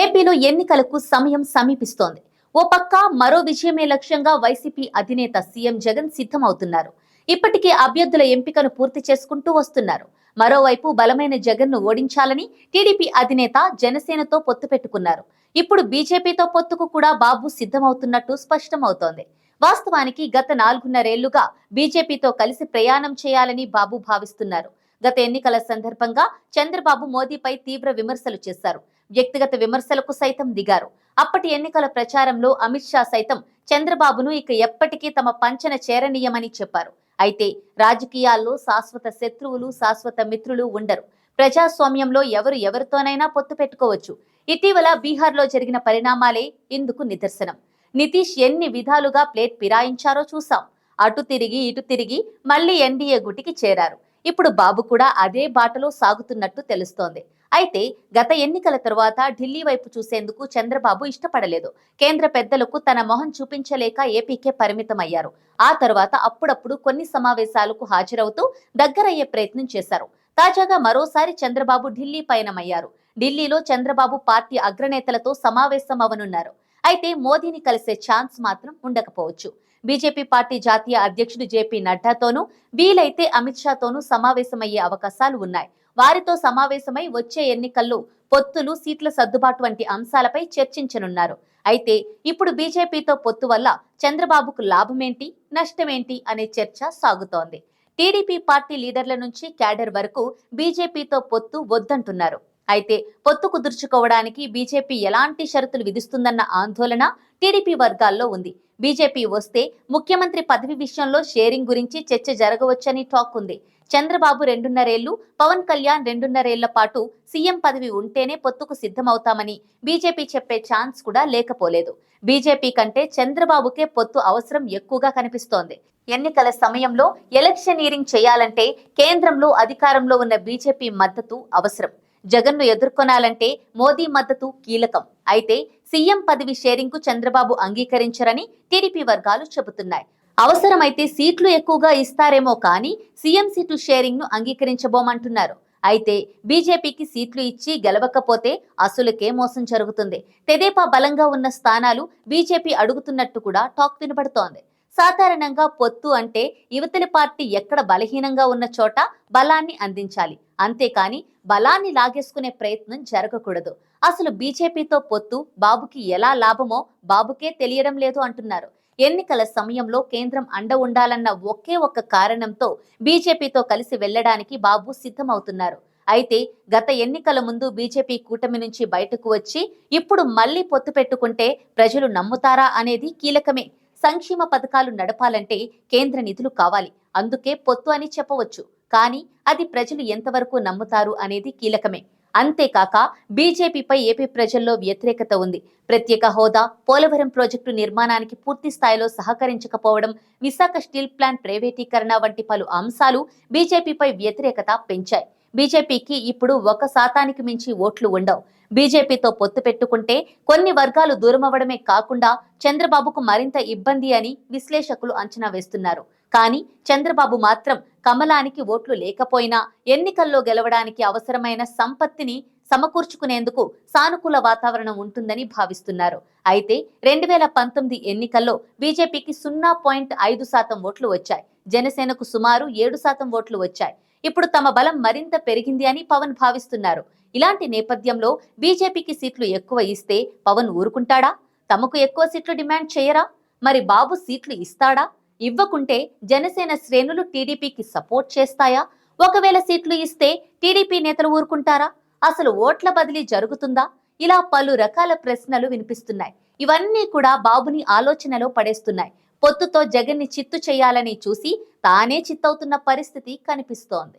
ఏపీలో ఎన్నికలకు సమయం సమీపిస్తోంది. ఓ పక్క మరో విజయమే లక్ష్యంగా వైసీపీ అధినేత సీఎం జగన్ సిద్ధమవుతున్నారు. ఇప్పటికే అభ్యర్థుల ఎంపికను పూర్తి చేసుకుంటూ వస్తున్నారు. మరోవైపు బలమైన జగన్ను ఓడించాలని టీడీపీ అధినేత జనసేనతో పొత్తు పెట్టుకున్నారు. ఇప్పుడు బీజేపీతో పొత్తుకు కూడా బాబు సిద్ధమవుతున్నట్టు స్పష్టమవుతోంది. వాస్తవానికి గత నాలుగున్నరేళ్ళుగా బీజేపీతో కలిసి ప్రయాణం చేయాలని బాబు భావిస్తున్నారు. గత ఎన్నికల సందర్భంగా చంద్రబాబు మోదీపై తీవ్ర విమర్శలు చేశారు. వ్యక్తిగత విమర్శలకు సైతం దిగారు. అప్పటి ఎన్నికల ప్రచారంలో అమిత్ షా సైతం చంద్రబాబును ఇక ఎప్పటికీ తమ పంచన చేరనీయమని చెప్పారు. అయితే రాజకీయాల్లో శాశ్వత శత్రువులు శాశ్వత మిత్రులు ఉండరు. ప్రజాస్వామ్యంలో ఎవరు ఎవరితోనైనా పొత్తు పెట్టుకోవచ్చు. ఇటీవల బీహార్లో జరిగిన పరిణామాలే ఇందుకు నిదర్శనం. నితీష్ ఎన్ని విధాలుగా ప్లేట్ పిరాయించారో చూసాం అటు తిరిగి ఇటు తిరిగి మళ్ళీ ఎన్డీఏ గుటికి చేరారు. ఇప్పుడు బాబు కూడా అదే బాటలో సాగుతున్నట్టు తెలుస్తోంది. అయితే గత ఎన్నికల తరువాత ఢిల్లీ వైపు చూసేందుకు చంద్రబాబు ఇష్టపడలేదు. కేంద్ర పెద్దలకు తన మొహం చూపించలేక ఏపీకే పరిమితమయ్యారు. ఆ తర్వాత అప్పుడప్పుడు కొన్ని సమావేశాలకు హాజరవుతూ దగ్గరయ్యే ప్రయత్నం చేశారు. తాజాగా మరోసారి చంద్రబాబు ఢిల్లీ పయనమయ్యారు. ఢిల్లీలో చంద్రబాబు పార్టీ అగ్రనేతలతో సమావేశం అవనున్నారు. అయితే మోదీని కలిసే ఛాన్స్ మాత్రం ఉండకపోవచ్చు. బీజేపీ పార్టీ జాతీయ అధ్యక్షుడు జేపీ నడ్డాతోనూ వీలైతే అమిత్ షాతోనూ సమావేశమయ్యే అవకాశాలు ఉన్నాయి. వారితో సమావేశమై వచ్చే ఎన్నికల్లో పొత్తులు సీట్ల సర్దుబాటు వంటి అంశాలపై చర్చించనున్నారు. అయితే ఇప్పుడు బీజేపీతో పొత్తు వల్ల చంద్రబాబుకు లాభమేంటి నష్టమేంటి అనే చర్చ సాగుతోంది. టీడీపీ పార్టీ లీడర్ల నుంచి క్యాడర్ వరకు బీజేపీతో పొత్తు వద్దంటున్నారు. అయితే పొత్తు కుదుర్చుకోవడానికి బీజేపీ ఎలాంటి షరతులు విధిస్తుందన్న ఆందోళన టీడీపీ వర్గాల్లో ఉంది. బీజేపీ వస్తే ముఖ్యమంత్రి పదవి విషయంలో షేరింగ్ గురించి చర్చ జరగవచ్చని టాక్ ఉంది. చంద్రబాబు రెండున్నరేళ్ళు పవన్ కళ్యాణ్ రెండున్నరేళ్ళ పాటు సీఎం పదవి ఉంటేనే పొత్తుకు సిద్ధమవుతామని బీజేపీ చెప్పే ఛాన్స్ కూడా లేకపోలేదు. బీజేపీ కంటే చంద్రబాబుకే పొత్తు అవసరం ఎక్కువగా కనిపిస్తోంది. ఎన్నికల సమయంలో ఎలక్షనీరింగ్ చేయాలంటే కేంద్రంలో అధికారంలో ఉన్న బీజేపీ మద్దతు అవసరం. జగన్ను ఎదుర్కొనాలంటే మోదీ మద్దతు కీలకం. అయితే సీఎం పదవి షేరింగ్కు చంద్రబాబు అంగీకరించరని టీడీపీ వర్గాలు చెబుతున్నాయి. అవసరమైతే సీట్లు ఎక్కువగా ఇస్తారేమో కానీ సీఎం సీటు షేరింగ్ను అంగీకరించబోమంటున్నారు. అయితే బీజేపీకి సీట్లు ఇచ్చి గెలవకపోతే అసలుకే మోసం జరుగుతుంది. తెదేపా బలంగా ఉన్న స్థానాలు బీజేపీ అడుగుతున్నట్టు కూడా టాక్ వినబడుతోంది. సాధారణంగా పొత్తు అంటే యువతల పార్టీ ఎక్కడ బలహీనంగా ఉన్న చోట బలాన్ని అందించాలి. అంతేకాని బలాన్ని లాగేసుకునే ప్రయత్నం జరగకూడదు. అసలు బీజేపీతో పొత్తు బాబుకి ఎలా లాభమో బాబుకే తెలియడం లేదు అంటున్నారు. ఎన్నికల సమయంలో కేంద్రం అండ ఉండాలన్న ఒకే ఒక్క కారణంతో బీజేపీతో కలిసి వెళ్ళడానికి బాబు సిద్ధమవుతున్నారు. అయితే గత ఎన్నికల ముందు బీజేపీ కూటమి నుంచి బయటకు వచ్చి ఇప్పుడు మళ్ళీ పొత్తు పెట్టుకుంటే ప్రజలు నమ్ముతారా అనేది కీలకమే. సంక్షేమ పథకాలు నడపాలంటే కేంద్ర నిధులు కావాలి. అందుకే పొత్తు అని చెప్పవచ్చు. కానీ అది ప్రజలు ఎంతవరకు నమ్ముతారు అనేది కీలకమే. అంతేకాక బీజేపీపై ఏపీ ప్రజల్లో వ్యతిరేకత ఉంది. ప్రత్యేక హోదా పోలవరం ప్రాజెక్టు నిర్మాణానికి పూర్తి స్థాయిలో సహకరించకపోవడం విశాఖ స్టీల్ ప్లాంట్ ప్రైవేటీకరణ వంటి పలు అంశాలు బీజేపీపై వ్యతిరేకత పెంచాయి. బీజేపీకి ఇప్పుడు ఒక శాతానికి మించి ఓట్లు ఉండవు. బీజేపీతో పొత్తు పెట్టుకుంటే కొన్ని వర్గాలు దూరమవ్వడమే కాకుండా చంద్రబాబుకు మరింత ఇబ్బంది అని విశ్లేషకులు అంచనా వేస్తున్నారు. కానీ చంద్రబాబు మాత్రం కమలానికి ఓట్లు లేకపోయినా ఎన్నికల్లో గెలవడానికి అవసరమైన సంపత్తిని సమకూర్చుకునేందుకు సానుకూల వాతావరణం ఉంటుందని భావిస్తున్నారు. అయితే రెండు వేల పంతొమ్మిది ఎన్నికల్లో బీజేపీకి సున్నా పాయింట్ ఐదు శాతం ఓట్లు వచ్చాయి. జనసేనకు సుమారు ఏడు శాతం ఓట్లు వచ్చాయి. ఇప్పుడు తమ బలం మరింత పెరిగింది అని పవన్ భావిస్తున్నారు. ఇలాంటి నేపథ్యంలో బీజేపీకి సీట్లు ఎక్కువ ఇస్తే పవన్ ఊరుకుంటాడా? తమకు ఎక్కువ సీట్లు డిమాండ్ చేయరా? మరి బాబు సీట్లు ఇస్తాడా? ఇవ్వకుంటే జనసేన శ్రేణులు టీడీపీకి సపోర్ట్ చేస్తాయా? ఒకవేళ సీట్లు ఇస్తే టీడీపీ నేతలు ఊరుకుంటారా? అసలు ఓట్ల బదిలీ జరుగుతుందా? ఇలా పలు రకాల ప్రశ్నలు వినిపిస్తున్నాయి. ఇవన్నీ కూడా బాబుని ఆలోచనలో పడేస్తున్నాయి. పొత్తుతో జగన్ని చిత్తు చేయాలని చూసి తానే చిత్తవుతున్న పరిస్థితి కనిపిస్తోంది.